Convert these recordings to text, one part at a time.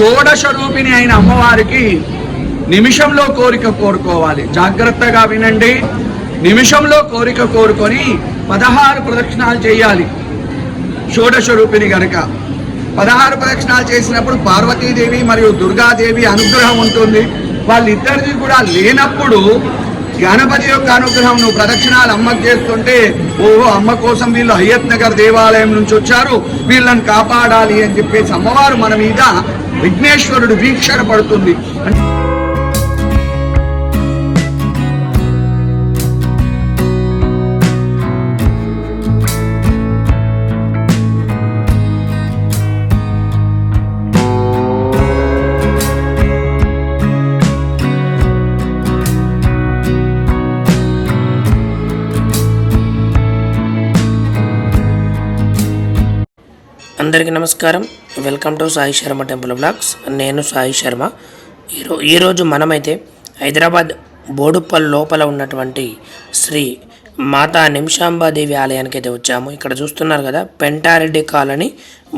షోడశ రూపిణి అయిన అమ్మవారికి నిమిషంలో కోరిక కోరుకోవాలి. జాగ్రత్తగా వినండి. నిమిషంలో కోరిక కోరుకొని పదహారు ప్రదక్షిణాలు చేయాలి. షోడశ రూపిణి గనక పదహారు ప్రదక్షిణాలు చేసినప్పుడు పార్వతీదేవి మరియు దుర్గాదేవి అనుగ్రహం ఉంటుంది. వాళ్ళిద్దరిది కూడా లేనప్పుడు గణపతి యొక్క అనుగ్రహం నువ్వు ప్రదక్షిణాలు అమ్మకు చేస్తుంటే ఓహో అమ్మ కోసం వీళ్ళు అయ్యత్నగర్ నగర్ దేవాలయం నుంచి వచ్చారు. వీళ్ళని కాపాడాలి అని చెప్పేసి అమ్మవారు మన మీద విఘ్నేశ్వరుడు వీక్షణ పడుతుంది. అందరికీ నమస్కారం. Welcome to Sai Sharma temple blogs. నేను సాయి శర్మ. ఈరో ఈరోజు మనమైతే హైదరాబాద్ బోడుప్పల్ లోపల ఉన్నటువంటి శ్రీ మాతా నిమిషాంబాదేవి ఆలయానికి అయితే వచ్చాము. ఇక్కడ చూస్తున్నారు కదా పెంటారెడ్డి కాలనీ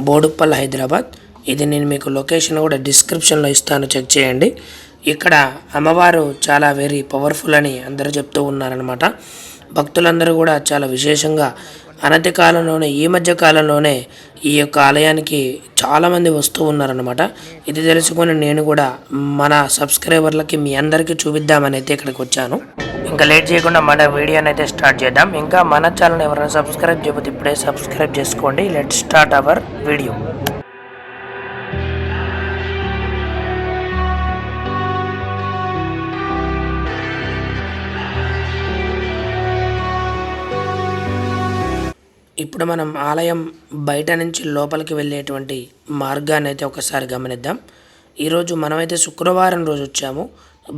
బోడుప్పల్ హైదరాబాద్. ఇది నేను మీకు లొకేషన్ కూడా డిస్క్రిప్షన్లో ఇస్తాను చెక్ చేయండి. ఇక్కడ అమ్మవారు చాలా వెరీ పవర్ఫుల్ అని అందరూ చెప్తూ ఉన్నారనమాట భక్తులందరూ కూడా చాలా విశేషంగా అనతి కాలంలోనే ఈ మధ్య కాలంలోనే ఈ యొక్క ఆలయానికి చాలామంది వస్తూ ఉన్నారనమాట ఇది తెలుసుకొని నేను కూడా మన సబ్స్క్రైబర్లకి మీ అందరికీ చూపిద్దామని అయితే ఇక్కడికి వచ్చాను. ఇంకా లేట్ చేయకుండా మన వీడియోని అయితే స్టార్ట్ చేద్దాం. ఇంకా మన ఛానల్ ఎవరైనా సబ్స్క్రైబ్ చేయకపోతే ఇప్పుడే సబ్స్క్రైబ్ చేసుకోండి. Let start our video. ఇప్పుడు మనం ఆలయం బయట నుంచి లోపలికి వెళ్ళేటువంటి మార్గాన్ని అయితే ఒకసారి గమనిద్దాం. ఈరోజు మనమైతే శుక్రవారం రోజు వచ్చాము.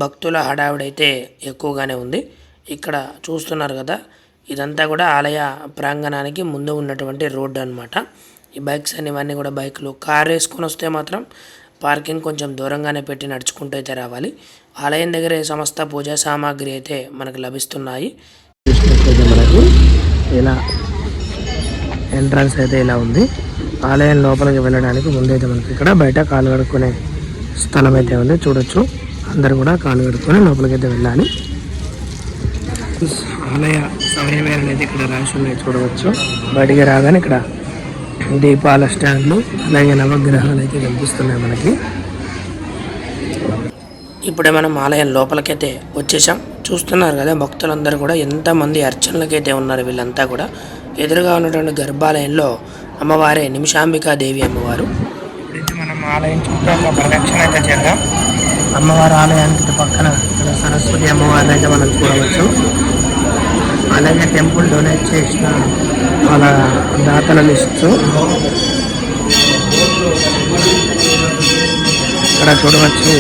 భక్తుల హడావిడైతే ఎక్కువగానే ఉంది. ఇక్కడ చూస్తున్నారు కదా ఇదంతా కూడా ఆలయ ప్రాంగణానికి ముందు ఉన్నటువంటి రోడ్డు అన్నమాట. ఈ బైక్స్ అని ఇవన్నీ కూడా బైకులు. కార్ వేసుకొని వస్తే మాత్రం పార్కింగ్ కొంచెం దూరంగానే పెట్టి నడుచుకుంటూ అయితే రావాలి. ఆలయం దగ్గర సమస్త పూజా సామాగ్రి అయితే మనకు లభిస్తున్నాయి. మనకు ఇలా ఎంట్రన్స్ అయితే ఇలా ఉంది. ఆలయం లోపలికి వెళ్ళడానికి ముందైతే మనకి ఇక్కడ బయట కాలు కడుక్కునే స్థలం అయితే ఉంది. చూడొచ్చు. అందరు కూడా కాలు కడుక్కొని లోపలికి అయితే వెళ్ళాలి. ఆలయ సమయమేనని అయితే ఇక్కడ రాసి ఉన్నాయి. చూడవచ్చు. బయటికి రాగానే ఇక్కడ దీపాల స్టాండ్లు అలాగే నవగ్రహాలు అయితే కనిపిస్తున్నాయి మనకి. ఇప్పుడే మనం ఆలయం లోపలికైతే వచ్చేసాం. చూస్తున్నారు కదా భక్తులందరూ కూడా ఎంతమంది అర్చనలకైతే ఉన్నారు వీళ్ళంతా కూడా. ఎదురుగా ఉన్నటువంటి గర్భాలయంలో అమ్మవారే నిమిషాంబికాదేవి అమ్మవారు. ఇప్పుడైతే మనం ఆలయం చుట్టూ ఒక ప్రదక్షిణ అయితే చేద్దాం. అమ్మవారి ఆలయానికి పక్కన ఇక్కడ సరస్వతి అమ్మవారిని అయితే మనం చూడవచ్చు. అలాగే టెంపుల్ డొనేట్ చేసిన వాళ్ళ దాతల లిస్టు ఇక్కడ చూడవచ్చు.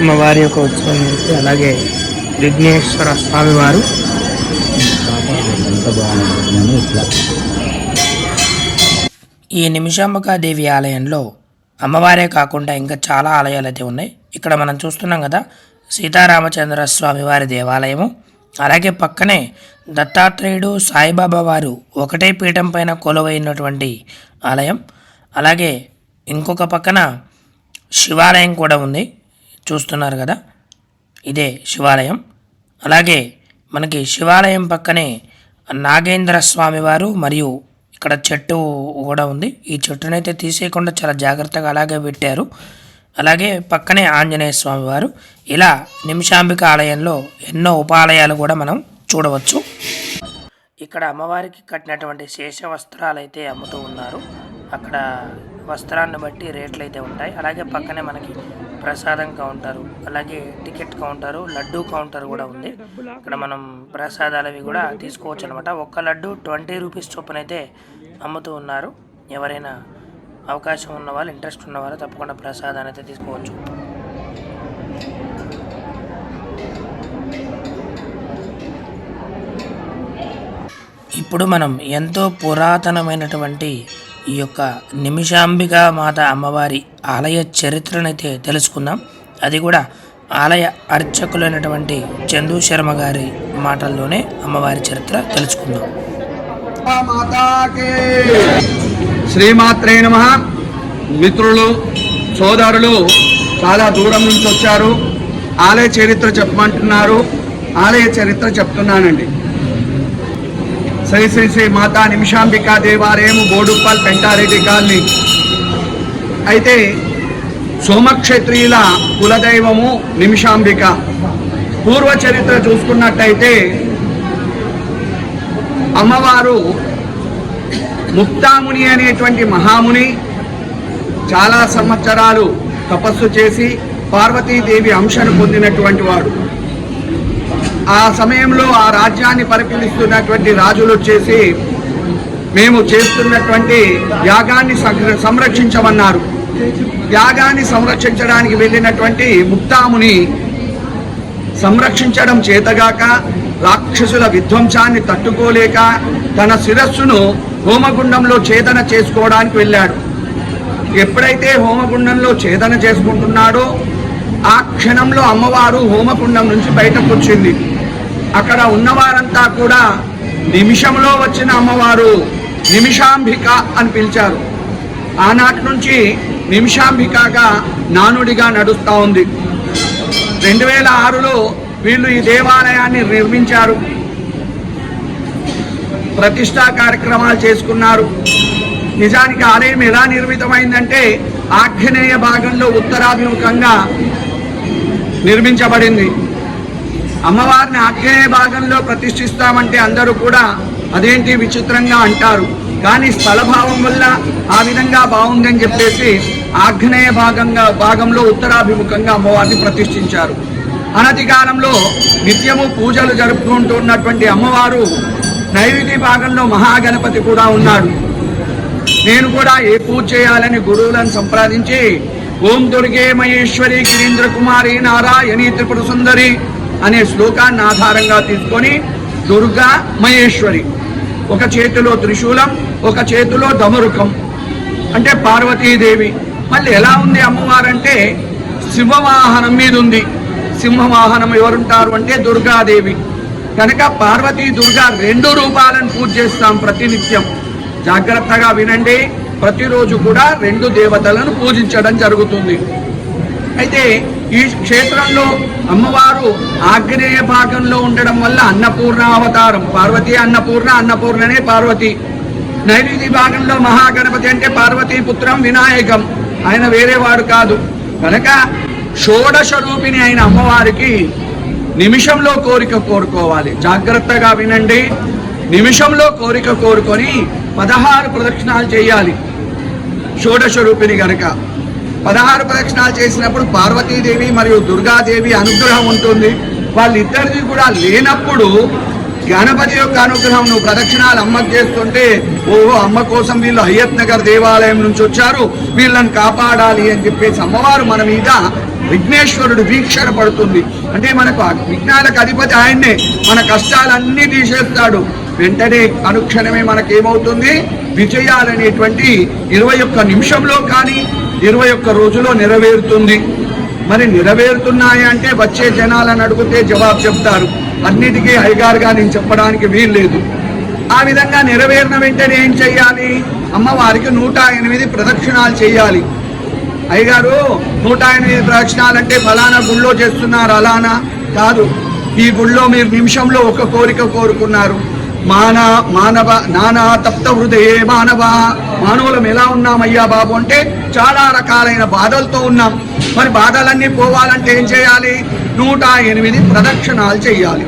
అమ్మవారి యొక్క ఉత్సవం అలాగే విఘ్నేశ్వర బాగుంటుందని ఇట్లా ఈ నిమిషాంబకాదేవి ఆలయంలో అమ్మవారే కాకుండా ఇంకా చాలా ఆలయాలు అయితే ఉన్నాయి. ఇక్కడ మనం చూస్తున్నాం కదా సీతారామచంద్ర స్వామి వారి దేవాలయము. అలాగే పక్కనే దత్తాత్రేయుడు సాయిబాబా వారు ఒకటే పీఠం పైన కొలువైనటువంటి ఆలయం. అలాగే ఇంకొక పక్కన శివాలయం కూడా ఉంది. చూస్తున్నారు కదా ఇదే శివాలయం. అలాగే మనకి శివాలయం పక్కనే నాగేంద్ర స్వామి వారు మరియు ఇక్కడ చెట్టు కూడా ఉంది. ఈ చెట్టునైతే తీసేయకుండా చాలా జాగ్రత్తగా అలాగే పెట్టారు. అలాగే పక్కనే ఆంజనేయ స్వామి వారు. ఇలా నిమిషాంబిక ఆలయంలో ఎన్నో ఉపాలయాలు కూడా మనం చూడవచ్చు. ఇక్కడ అమ్మవారికి కట్టినటువంటి శేష వస్త్రాలు అయితే అమ్ముతూ ఉన్నారు. అక్కడ వస్త్రాన్ని బట్టి రేట్లు అయితే ఉంటాయి. అలాగే పక్కనే మనకి ప్రసాదం కౌంటరు అలాగే టికెట్ కౌంటరు లడ్డూ కౌంటర్ కూడా ఉంది. ఇక్కడ మనం ప్రసాదాలు అవి కూడా తీసుకోవచ్చు అనమాట ఒక్క లడ్డు ట్వంటీ రూపీస్ చొప్పున అయితే అమ్ముతూ ఉన్నారు. ఎవరైనా అవకాశం ఉన్న వాళ్ళు ఇంట్రెస్ట్ ఉన్న వాళ్ళు తప్పకుండా ప్రసాదాన్ని అయితే తీసుకోవచ్చు. ఇప్పుడు మనం ఎంతో పురాతనమైనటువంటి ఈ యొక్క నిమిషాంబిక మాత అమ్మవారి ఆలయ చరిత్రనైతే తెలుసుకుందాం. అది కూడా ఆలయ అర్చకులైనటువంటి చందు శర్మ గారి మాటల్లోనే అమ్మవారి చరిత్ర తెలుసుకుందాం. శ్రీమాత్రే నమ. మిత్రులు సోదరులు చాలా దూరం నుంచి వచ్చారు. ఆలయ చరిత్ర చెప్పమంటున్నారు. ఆలయ చరిత్ర చెప్తున్నానండి. శ్రీ శ్రీ శ్రీ మాతా నిమిషాంబికా దేవాలయం బోడుప్పల్ పెంటారెడ్డి కాలనీ. అయితే సోమక్షత్రియుల కులదైవము నిమిషాంబిక. పూర్వ చరిత్ర చూసుకున్నట్టయితే అమ్మవారు ముక్తాముని అనేటువంటి మహాముని చాలా సంవత్సరాలు తపస్సు చేసి పార్వతీదేవి అంశను పొందినటువంటి వాడు. ఆ సమయంలో ఆ రాజ్యాన్ని పరిపాలిస్తున్నటువంటి రాజులు వచ్చేసి మేము చేస్తున్నటువంటి యాగాన్ని సంరక్షించమన్నారు. యాగాన్ని సంరక్షించడానికి వెళ్ళినటువంటి ముక్తాముని సంరక్షించడం చేతగాక రాక్షసుల విధ్వంసాన్ని తట్టుకోలేక తన శిరస్సును హోమగుండంలో ఛేదన చేసుకోవడానికి వెళ్ళాడు. ఎప్పుడైతే హోమగుండంలో ఛేదన చేసుకుంటున్నాడో ఆ క్షణంలో అమ్మవారు హోమకుండం నుంచి బయటకు వచ్చింది. అక్కడ ఉన్నవారంతా కూడా నిమిషంలో వచ్చిన అమ్మవారు నిమిషాంబిక అని పిలిచారు. ఆనాటి నుంచి నిమిషాంబికగా నానుడిగా నడుస్తూ ఉంది. రెండు వేల ఆరులో వీళ్ళు ఈ దేవాలయాన్ని నిర్మించారు. ప్రతిష్టా కార్యక్రమాలు చేసుకున్నారు. నిజానికి ఆలయం ఎలా నిర్మితమైందంటే ఆగ్నేయ భాగంలో ఉత్తరాభిముఖంగా నిర్మించబడింది. అమ్మవారిని ఆగ్నేయ భాగంలో ప్రతిష్ఠిస్తామంటే అందరూ కూడా అదేంటి విచిత్రంగా అంటారు. కానీ స్థలభావం వల్ల ఆ విధంగా బాగుందని చెప్పేసి ఆగ్నేయ భాగంగా భాగంలో ఉత్తరాభిముఖంగా అమ్మవారిని ప్రతిష్ఠించారు. అనతి కాలంలో నిత్యము పూజలు జరుపుకుంటున్నటువంటి అమ్మవారు నైరుతి భాగంలో మహాగణపతి కూడా ఉన్నాడు నేను కూడా ఏ పూజ చేయాలని గురువులను సంప్రదించి ఓం దుర్గే మహేశ్వరి గిరీంద్ర కుమారి నారాయణి త్రిపుర సుందరి అనే శ్లోకాన్ని ఆధారంగా తీసుకొని దుర్గా మహేశ్వరి. ఒక చేతిలో త్రిశూలం ఒక చేతిలో దమరుకం. అంటే పార్వతీదేవి. మళ్ళీ ఎలా ఉంది అమ్మవారంటే సింహవాహనం మీద ఉంది సింహవాహనం ఎవరుంటారు అంటే దుర్గాదేవి. కనుక పార్వతీ దుర్గా రెండు రూపాలను పూజ చేస్తాం ప్రతినిత్యం. జాగ్రత్తగా వినండి. ప్రతిరోజు కూడా రెండు దేవతలను పూజించడం జరుగుతుంది. అయితే ఈ క్షేత్రంలో అమ్మవారు ఆగ్నేయ భాగంలో ఉండడం వల్ల అన్నపూర్ణ అవతారం. పార్వతి అన్నపూర్ణ అన్నపూర్ణనే పార్వతి. నైరుతి భాగంలో మహాగణపతి అంటే పార్వతీ పుత్రం వినాయకం. ఆయన వేరే వాడు కాదు. కనుక షోడశ రూపిణి అయిన అమ్మవారికి నిమిషంలో కోరిక కోరుకోవాలి. జాగ్రత్తగా వినండి. నిమిషంలో కోరిక కోరుకొని పదహారు ప్రదక్షిణాలు చేయాలి. షోడశ రూపిణి గనక. పదహారు ప్రదక్షిణాలు చేసినప్పుడు పార్వతీదేవి మరియు దుర్గాదేవి అనుగ్రహం ఉంటుంది. వాళ్ళిద్దరిది కూడా లేనప్పుడు గణపతి యొక్క అనుగ్రహం నువ్వు ప్రదక్షిణాలు అమ్మ చేస్తుంటే ఓహో అమ్మ కోసం వీళ్ళు అయ్యత్నగర్ నగర్ దేవాలయం నుంచి వచ్చారు. వీళ్ళని కాపాడాలి అని చెప్పేసి అమ్మవారు మన మీద విఘ్నేశ్వరుడు వీక్షణ పడుతుంది. అంటే మనకు ఆ విఘ్నాలకు అధిపతి ఆయన్నే. మన కష్టాలన్నీ తీసేస్తాడు. వెంటనే అనుక్షణమే మనకేమవుతుంది? విజయాలనేటువంటి ఇరవై ఒక్క నిమిషంలో కానీ ఇరవై ఒక్క రోజులో నెరవేరుతుంది. మరి నెరవేరుతున్నాయంటే వచ్చే జనాలను అడిగితే జవాబు చెప్తారు. అన్నిటికీ హైగారుగా నేను చెప్పడానికి వీల్లేదు ఆ విధంగా నెరవేరిన వెంటనే ఏం చెయ్యాలి? అమ్మవారికి నూట ఎనిమిది ప్రదక్షిణాలు చేయాలి అయ్యగారు నూట ఎనిమిది ప్రదక్షిణాలు అంటే ఫలానా గుళ్ళో చేస్తున్నారు అలానా? కాదు. ఈ గుళ్ళో మీరు నిమిషంలో ఒక కోరిక కోరుకున్నారు. మానా మానవ నానా తప్త హృదయే మానవ. మానవులం ఎలా ఉన్నామయ్యా బాబు అంటే చాలా రకాలైన బాధలతో ఉన్నాం. మరి బాధలన్నీ పోవాలంటే ఏం చేయాలి? నూట ఎనిమిది ప్రదక్షిణాలు చేయాలి.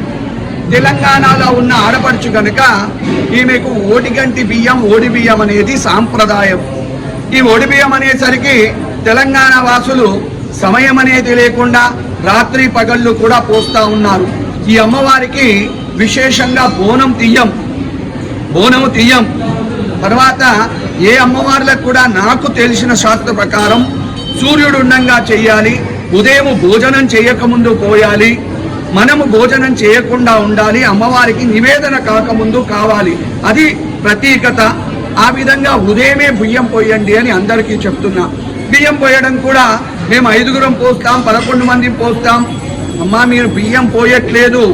తెలంగాణలో ఉన్న ఆడపడుచు కనుక ఈమెకు ఓటిగంటి బియ్యం ఓడి బియ్యం అనేది సాంప్రదాయం. ఈ ఓడి బియ్యం అనేసరికి తెలంగాణ వాసులు సమయం అనేది లేకుండా రాత్రి పగళ్ళు కూడా పోస్తూ ఉన్నారు. ఈ అమ్మవారికి విశేషంగా బోనం తీయం బోనము తీయం తర్వాత ఏ అమ్మవార్లకు కూడా నాకు తెలిసిన శాస్త్ర ప్రకారం సూర్యుడుండంగా చేయాలి ఉదయం భోజనం చేయకముందు పోయాలి మనము భోజనం చేయకుండా ఉండాలి అమ్మవారికి నివేదన కాకముందు కావాలి. అది ప్రతీకత. ఆ విధంగా ఉదయమే బియ్యం పోయండి అని అందరికీ చెప్తున్నా. బియ్యం పోయడం కూడా మేము ఐదుగురం పోస్తాం పదకొండు మంది పోస్తాం. అమ్మా మీరు బియ్యం పోయట్లేదు.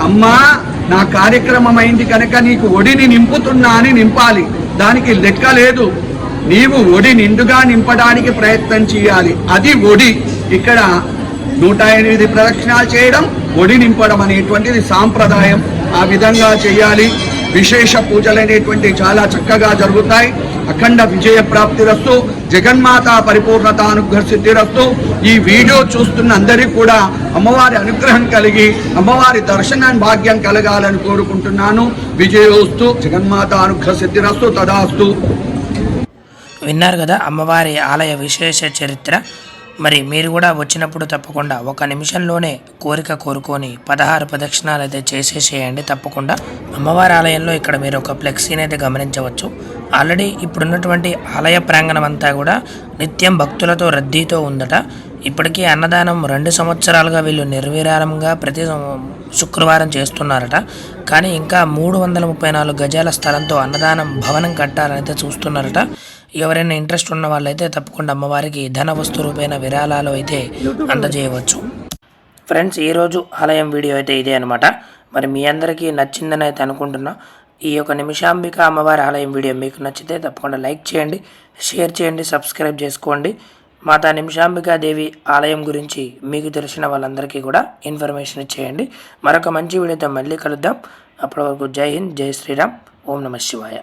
అమ్మా నా కార్యక్రమం అయింది కనుక నీకు ఒడిని నింపుతున్నా అని నింపాలి. దానికి లెక్క లేదు. నీవు ఒడి నిండుగా నింపడానికి ప్రయత్నం చేయాలి. అది ఒడి. ఇక్కడ నూట ఎనిమిది ప్రదక్షిణాలు చేయడం ఒడి నింపడం అనేటువంటిది సాంప్రదాయం. ఆ విధంగా చేయాలి. విశేష పూజలు అనేటువంటి చాలా చక్కగా జరుగుతాయి. అఖండ విజయ ప్రాప్తిరస్తు జగన్మాత పరిపూర్ణత అనుగ్రహ సిద్ధిరస్తు ఈ వీడియో చూస్తున్న అందరికీ కూడా అమ్మవారి అనుగ్రహం కలిగి అమ్మవారి దర్శనాన్ని భాగ్యం కలగాలని కోరుకుంటున్నాను. విజయోస్తు జగన్మాత అనుగ్రహ సిద్ధిరస్తు తదాస్తు. విన్నారు కదా అమ్మవారి ఆలయ విశేష చరిత్ర. మరి మీరు కూడా వచ్చినప్పుడు తప్పకుండా ఒక నిమిషంలోనే కోరిక కోరుకొని పదహారు ప్రదక్షిణాలు అయితే చేసేసేయండి తప్పకుండా. అమ్మవారి ఆలయంలో ఇక్కడ మీరు ఒక ఫ్లెక్సీని అయితే గమనించవచ్చు. ఆల్రెడీ ఇప్పుడున్నటువంటి ఆలయ ప్రాంగణం అంతా కూడా నిత్యం భక్తులతో రద్దీతో ఉందట. ఇప్పటికీ అన్నదానం రెండు సంవత్సరాలుగా వీళ్ళు నిర్విరామంగా ప్రతి సం- శుక్రవారం చేస్తున్నారట. కానీ ఇంకా మూడు వందల ముప్పై నాలుగు గజాల స్థలంతో అన్నదానం భవనం కట్టాలనైతే చూస్తున్నారట. ఎవరైనా ఇంట్రెస్ట్ ఉన్న వాళ్ళైతే తప్పకుండా అమ్మవారికి ధన వస్తు రూపైన విరాళాలు అయితే అందజేయవచ్చు. ఫ్రెండ్స్ ఈరోజు ఆలయం వీడియో అయితే ఇదే అనమాట మరి మీ అందరికీ నచ్చిందని అయితే అనుకుంటున్నా. ఈ యొక్క నిమిషాంబిక అమ్మవారి ఆలయం వీడియో మీకు నచ్చితే తప్పకుండా లైక్ చేయండి షేర్ చేయండి సబ్స్క్రైబ్ చేసుకోండి. మాతా నిమిషాంబికా దేవి ఆలయం గురించి మీకు తెలిసిన వాళ్ళందరికీ కూడా ఇన్ఫర్మేషన్ ఇచ్చేయండి. మరొక మంచి వీడియోతో మళ్ళీ కలుద్దాం. అప్పటి వరకు జై హింద్ జై శ్రీరామ్. ఓం నమ శివాయ.